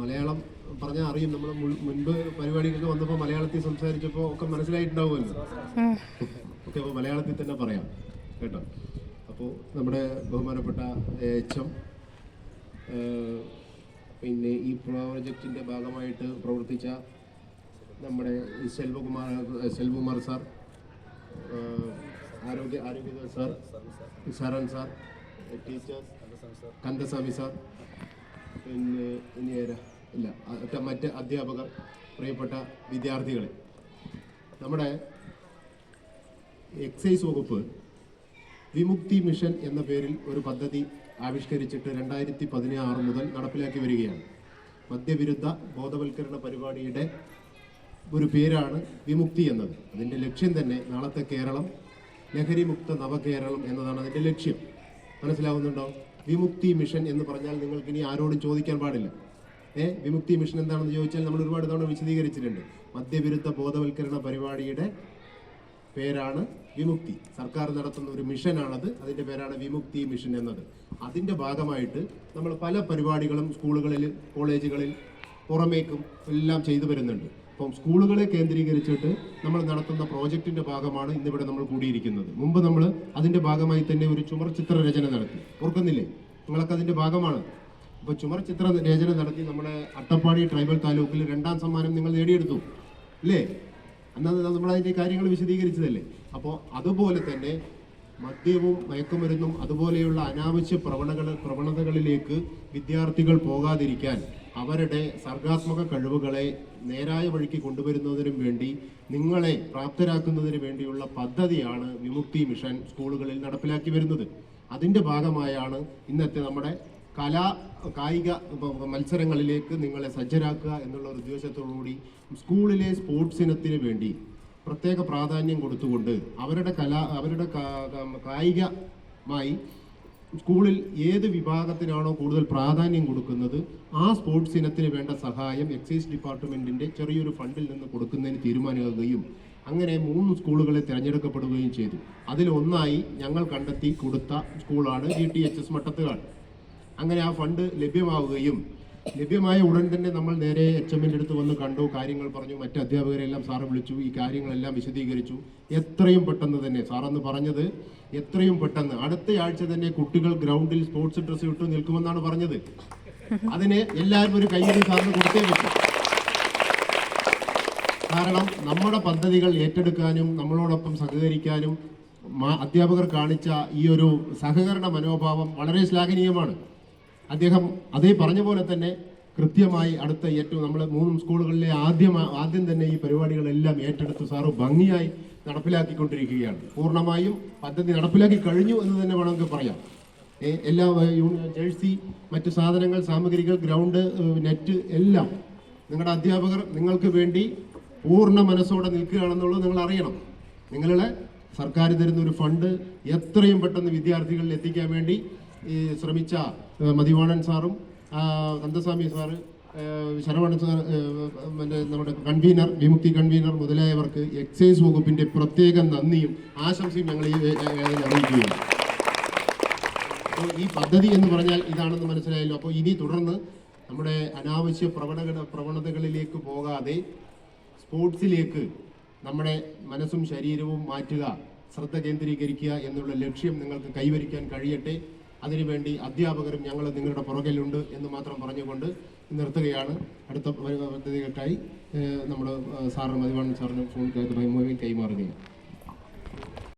മലയാളം പറഞ്ഞാൽ അറിയും. നമ്മൾ മുൻപ് പരിപാടികൾക്ക് വന്നപ്പോൾ മലയാളത്തിൽ സംസാരിച്ചപ്പോൾ ഒക്കെ മനസ്സിലായിട്ടുണ്ടാവുമല്ലോ. ഓക്കെ അപ്പോൾ മലയാളത്തിൽ തന്നെ പറയാം. കേട്ടോ? അപ്പോൾ നമ്മുടെ ബഹുമാനപ്പെട്ട എച്ച് എം പിന്നെ ഈ പ്രോജക്റ്റിന്റെ ഭാഗമായിട്ട് പ്രവർത്തിച്ച നമ്മുടെ സെൽവകുമാർ സെൽവകുമാർ സാർ ആരോഗ്യ ആരോഗ്യ sir Saran sir teachers Kandaswamy sir പിന്നെ ഇനി ആരാ? മറ്റ് അധ്യാപകർ പ്രിയപ്പെട്ട വിദ്യാർത്ഥികളെ. നമ്മുടെ എക്സൈസ് വകുപ്പ് വിമുക്തി മിഷൻ എന്ന പേരിൽ ഒരു പദ്ധതി ആവിഷ്കരിച്ചിട്ട് രണ്ടായിരത്തി പതിനാറ് മുതൽ നടപ്പിലാക്കി വരികയാണ്. മദ്യവിരുദ്ധ ബോധവൽക്കരണ പരിപാടിയുടെ ഒരു പേരാണ് വിമുക്തി എന്നത്. അതിന്റെ ലക്ഷ്യം തന്നെ നാളത്തെ കേരളം ലഹരിമുക്ത നവകേരളം എന്നതാണ് അതിന്റെ ലക്ഷ്യം. മനസ്സിലാവുന്നുണ്ടോ? വിമുക്തി മിഷൻ എന്ന് പറഞ്ഞാൽ നിങ്ങൾക്ക് ഇനി ആരോടും ചോദിക്കാൻ പാടില്ല. ഏ? വിമുക്തി മിഷൻ എന്താണെന്ന് ചോദിച്ചാൽ നമ്മൾ ഒരുപാട് തവണ വിശദീകരിച്ചിട്ടുണ്ട്. മദ്യവിരുദ്ധ ബോധവൽക്കരണ പരിപാടിയുടെ പേരാണ് വിമുക്തി. സർക്കാർ നടത്തുന്ന ഒരു മിഷനാണത്. അതിന്റെ പേരാണ് വിമുക്തി മിഷൻ എന്നത്. അതിന്റെ ഭാഗമായിട്ട് നമ്മൾ പല പരിപാടികളും സ്കൂളുകളിൽ കോളേജുകളിൽ പുറമേക്കും എല്ലാം ചെയ്തു വരുന്നുണ്ട്. അപ്പം സ്കൂളുകളെ കേന്ദ്രീകരിച്ചിട്ട് നമ്മൾ നടത്തുന്ന പ്രോജക്റ്റിന്റെ ഭാഗമാണ് ഇന്നിവിടെ നമ്മൾ കൂടിയിരിക്കുന്നത്. മുമ്പ് നമ്മൾ അതിന്റെ ഭാഗമായി തന്നെ ഒരു ചുമർ ചിത്ര രചന നടത്തി. ഓർക്കുന്നില്ലേ? നിങ്ങളൊക്കെ അതിന്റെ ഭാഗമാണ്. അപ്പോൾ ചുമർ ചിത്ര രചന നടത്തി നമ്മുടെ അട്ടപ്പാടി ട്രൈബൽ താലൂക്കിൽ രണ്ടാം സമ്മാനം നിങ്ങൾ നേടിയെടുത്തു. അല്ലേ അന്നത് നമ്മൾ അതിന്റെ കാര്യങ്ങൾ വിശദീകരിച്ചതല്ലേ? അപ്പോൾ അതുപോലെ തന്നെ മദ്യവും മയക്കുമരുന്നും അതുപോലെയുള്ള അനാവശ്യ പ്രവണകൾ പ്രവണതകളിലേക്ക് വിദ്യാർത്ഥികൾ പോകാതിരിക്കാൻ അവരുടെ സർഗാത്മക കഴിവുകളെ നേരായ വഴിക്ക് കൊണ്ടുവരുന്നതിനും വേണ്ടി നിങ്ങളെ പ്രാപ്തരാക്കുന്നതിന് വേണ്ടിയുള്ള പദ്ധതിയാണ് വിമുക്തി മിഷൻ സ്കൂളുകളിൽ നടപ്പിലാക്കി വരുന്നത്. അതിന്റെ ഭാഗമായാണ് ഇന്നത്തെ നമ്മുടെ കലാ കായിക മത്സരങ്ങളിലേക്ക് നിങ്ങളെ സജ്ജരാക്കുക എന്നുള്ള ഒരു ഉദ്ദേശത്തോടുകൂടി സ്കൂളിലെ സ്പോർട്സ് ഇനത്തിന് വേണ്ടി പ്രത്യേക പ്രാധാന്യം കൊടുത്തുകൊണ്ട് അവരുടെ കലാ അവരുടെ കായികമായി സ്കൂളിൽ ഏത് വിഭാഗത്തിനാണോ കൂടുതൽ പ്രാധാന്യം കൊടുക്കുന്നത് ആ സ്പോർട്സ് ഇനത്തിന് വേണ്ട സഹായം എക്സൈസ് ഡിപ്പാർട്ട്മെന്റിന്റെ ചെറിയൊരു ഫണ്ടിൽ നിന്ന് കൊടുക്കുന്നതിന് തീരുമാനിക്കുകയും അങ്ങനെ മൂന്ന് സ്കൂളുകളെ തിരഞ്ഞെടുക്കപ്പെടുകയും ചെയ്തു. അതിലൊന്നായി ഞങ്ങൾ കണ്ടെത്തി കൊടുത്ത സ്കൂളാണ് G T H S Mattathukad. അങ്ങനെ ആ ഫണ്ട് ലഭ്യമാവുകയും ലഭ്യമായ ഉടൻ തന്നെ നമ്മൾ നേരെ എച്ച് എമ്മിന്റെ അടുത്ത് വന്ന് കണ്ടു കാര്യങ്ങൾ പറഞ്ഞു മറ്റ് അധ്യാപകരെല്ലാം സാറ് വിളിച്ചു ഈ കാര്യങ്ങളെല്ലാം വിശദീകരിച്ചു. എത്രയും പെട്ടെന്ന് തന്നെ സാറെന്ന് പറഞ്ഞത് എത്രയും പെട്ടെന്ന്. അടുത്ത ആഴ്ച തന്നെ കുട്ടികൾ ഗ്രൗണ്ടിൽ സ്പോർട്സ് ഡ്രസ്സ് ഇട്ട് നിൽക്കുമെന്നാണ് പറഞ്ഞത്. അതിന് എല്ലാവരും ഒരു കയ്യിൽ സാറിന് കൊടുത്തേ പറ്റും. കാരണം നമ്മുടെ പദ്ധതികൾ ഏറ്റെടുക്കാനും നമ്മളോടൊപ്പം സഹകരിക്കാനും അധ്യാപകർ കാണിച്ച ഈ ഒരു സഹകരണ മനോഭാവം വളരെ ശ്ലാഘനീയമാണ്. അദ്ദേഹം അതേ പറഞ്ഞ പോലെ തന്നെ കൃത്യമായി അടുത്ത ഏറ്റവും നമ്മൾ മൂന്നും സ്കൂളുകളിലെ ആദ്യം ആദ്യം തന്നെ ഈ പരിപാടികളെല്ലാം ഏറ്റെടുത്ത് സാറ് ഭംഗിയായി നടപ്പിലാക്കിക്കൊണ്ടിരിക്കുകയാണ്. പൂർണമായും പദ്ധതി നടപ്പിലാക്കി കഴിഞ്ഞു എന്ന് തന്നെ വേണമെങ്കിൽ പറയാം. എല്ലാ ജേഴ്സി മറ്റ് സാധനങ്ങൾ സാമഗ്രികൾ ഗ്രൗണ്ട് നെറ്റ് എല്ലാം നിങ്ങളുടെ അധ്യാപകർ നിങ്ങൾക്ക് വേണ്ടി പൂർണ മനസ്സോടെ നിൽക്കുകയാണെന്നുള്ളത് നിങ്ങൾ അറിയണം. നിങ്ങളുടെ സർക്കാർ തരുന്ന ഒരു ഫണ്ട് എത്രയും പെട്ടെന്ന് വിദ്യാർത്ഥികളിൽ എത്തിക്കാൻ വേണ്ടി ഈ ശ്രമിച്ച മതിവാണൻ സാറും കന്ദസ്വാമി സാറ് ശരവണ സാർ നമ്മുടെ കൺവീനർ വിമുക്തി കൺവീനർ മുതലായവർക്ക് എക്സൈസ് വകുപ്പിന്റെ പ്രത്യേക നന്ദിയും ആശംസയും ഞങ്ങൾ ഈ അറിയിക്കുകയാണ്. അപ്പോൾ ഈ പദ്ധതി എന്ന് പറഞ്ഞാൽ ഇതാണെന്ന് മനസ്സിലായല്ലോ. അപ്പോൾ ഇനി തുടർന്ന് നമ്മുടെ അനാവശ്യ പ്രവണത പ്രവണതകളിലേക്ക് പോകാതെ സ്പോർട്സിലേക്ക് നമ്മുടെ മനസ്സും ശരീരവും മാറ്റുക ശ്രദ്ധ കേന്ദ്രീകരിക്കുക എന്നുള്ള ലക്ഷ്യം നിങ്ങൾക്ക് കൈവരിക്കാൻ കഴിയട്ടെ. അതിനുവേണ്ടി അധ്യാപകരും ഞങ്ങൾ നിങ്ങളുടെ പുറകിലുണ്ട് എന്ന് മാത്രം പറഞ്ഞുകൊണ്ട് നിർത്തുകയാണ്. അടുത്ത പദ്ധതികൾക്കായി നമ്മൾ സാറിന് മതിവാണ് സാറിന് ഫോൺ കൈമാറുകയാണ്.